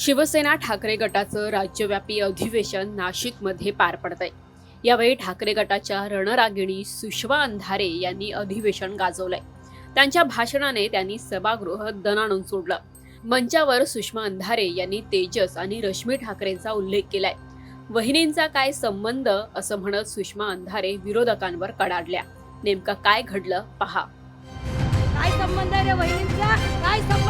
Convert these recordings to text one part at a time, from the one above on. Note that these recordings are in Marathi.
शिवसेना ठाकरे गटाचं राज्यव्यापी अधिवेशन नाशिकमध्ये पार पडतंय. यावेळी ठाकरे गटाच्या रणरागिणी सुषमा अंधारे यांनी अधिवेशन गाजवलंय. त्यांच्या भाषणाने त्यांनी सभागृह दणाणून सोडलं. मंचावर सुषमा अंधारे यांनी तेजस आणि रश्मी ठाकरेंचा उल्लेख केलाय. वहिनींचा काय संबंध असं म्हणत सुषमा अंधारे विरोधकांवर कडाडल्या. नेमकं काय घडलं? पहा. काय संबंध रे वहिनींचा? काय संबंध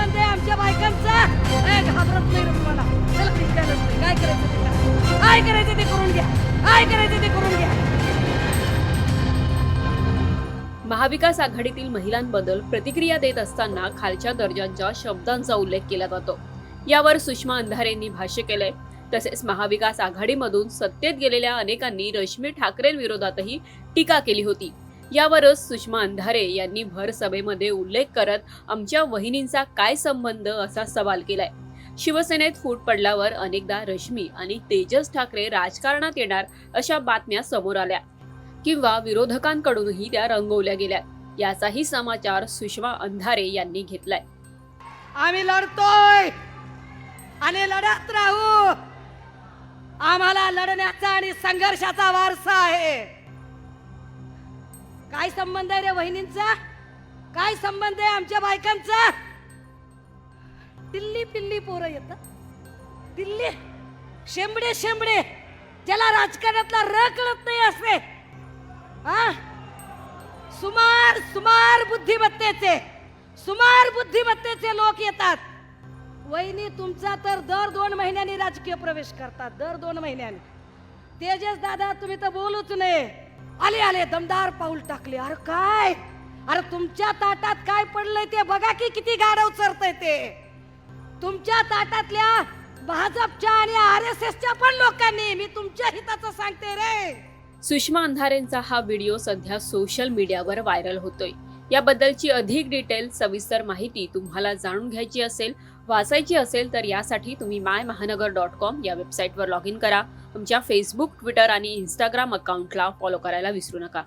काय करायचं ते करून घ्या. काय करायचं ते करून घ्या. महाविकास आघाडीतील महिलांबद्दल प्रतिक्रिया देत असताना खालच्या दर्जांच्या शब्दांचा उल्लेख केला जातो. यावर सुषमा अंधारेंनी भाष्य केलंय. तसेच महाविकास आघाडीमधून सत्तेत गेलेल्या अनेकांनी रश्मी ठाकरेंविरोधातही टीका केली होती. यावरच सुषमा अंधारे यांनी भर सभेमध्ये उल्लेख करत आमच्या वहिनींचा काय संबंध असा सवाल केलाय. शिवसेनेत फूट पडल्यावर अनेकदा रश्मी आणि तेजस ठाकरे राजकारणात येणार अशा बातम्या समोर आल्या. किंवा विरोधकांकडूनही त्या रंगवल्या गेल्या. याचाही समाचार सुषमा अंधारे यांनी घेतलाय. आम्ही लढतोय! आणि लढत राहू! आम्हाला लढण्याचा आणि संघर्षाचा वारसा आहे. काय संबंध आहे रे वहिनींचा? काय संबंध आहे आमच्या बायकांचा? दिल्ली पिल्ली पोरं येतात दिल्ली. शेंबडे शेंबडे. ज्याला राजकारणातला र कळत नाही असते. हा सुमार सुमार बुद्धिमत्तेचे सुमार बुद्धिमत्तेचे लोक येतात. वहिनी तुमचा तर दर दोन महिन्यांनी राजकीय प्रवेश करतात दर दोन महिन्यांनी. तेजस दादा तुम्ही तर बोलूच नाही आले आले दमदार पाऊल टाकले. अरे काय? अरे तुमच्या ताटात काय पडलंय ते बघा की किती गाडव चरतय ते. तुमच्या ताटातल्या भाजपच्या आणि आर एस एसच्या पण लोकांनी मी तुमच्या हिताचं सांगते रे. सुषमा अंधारेंचा हा व्हिडिओ सध्या सोशल मीडियावर व्हायरल होतोय. याबद्दलची अधिक डिटेल सविस्तर माहिती तुम्हाला जाणून घ्यायची असेल वाचायची असेल तर यासाठी तुम्ही माय महानगर डॉट कॉम या वेबसाईटवर लॉग इन करा. तुमच्या फेसबुक ट्विटर आणि इंस्टाग्राम अकाउंटला फॉलो करायला विसरू नका.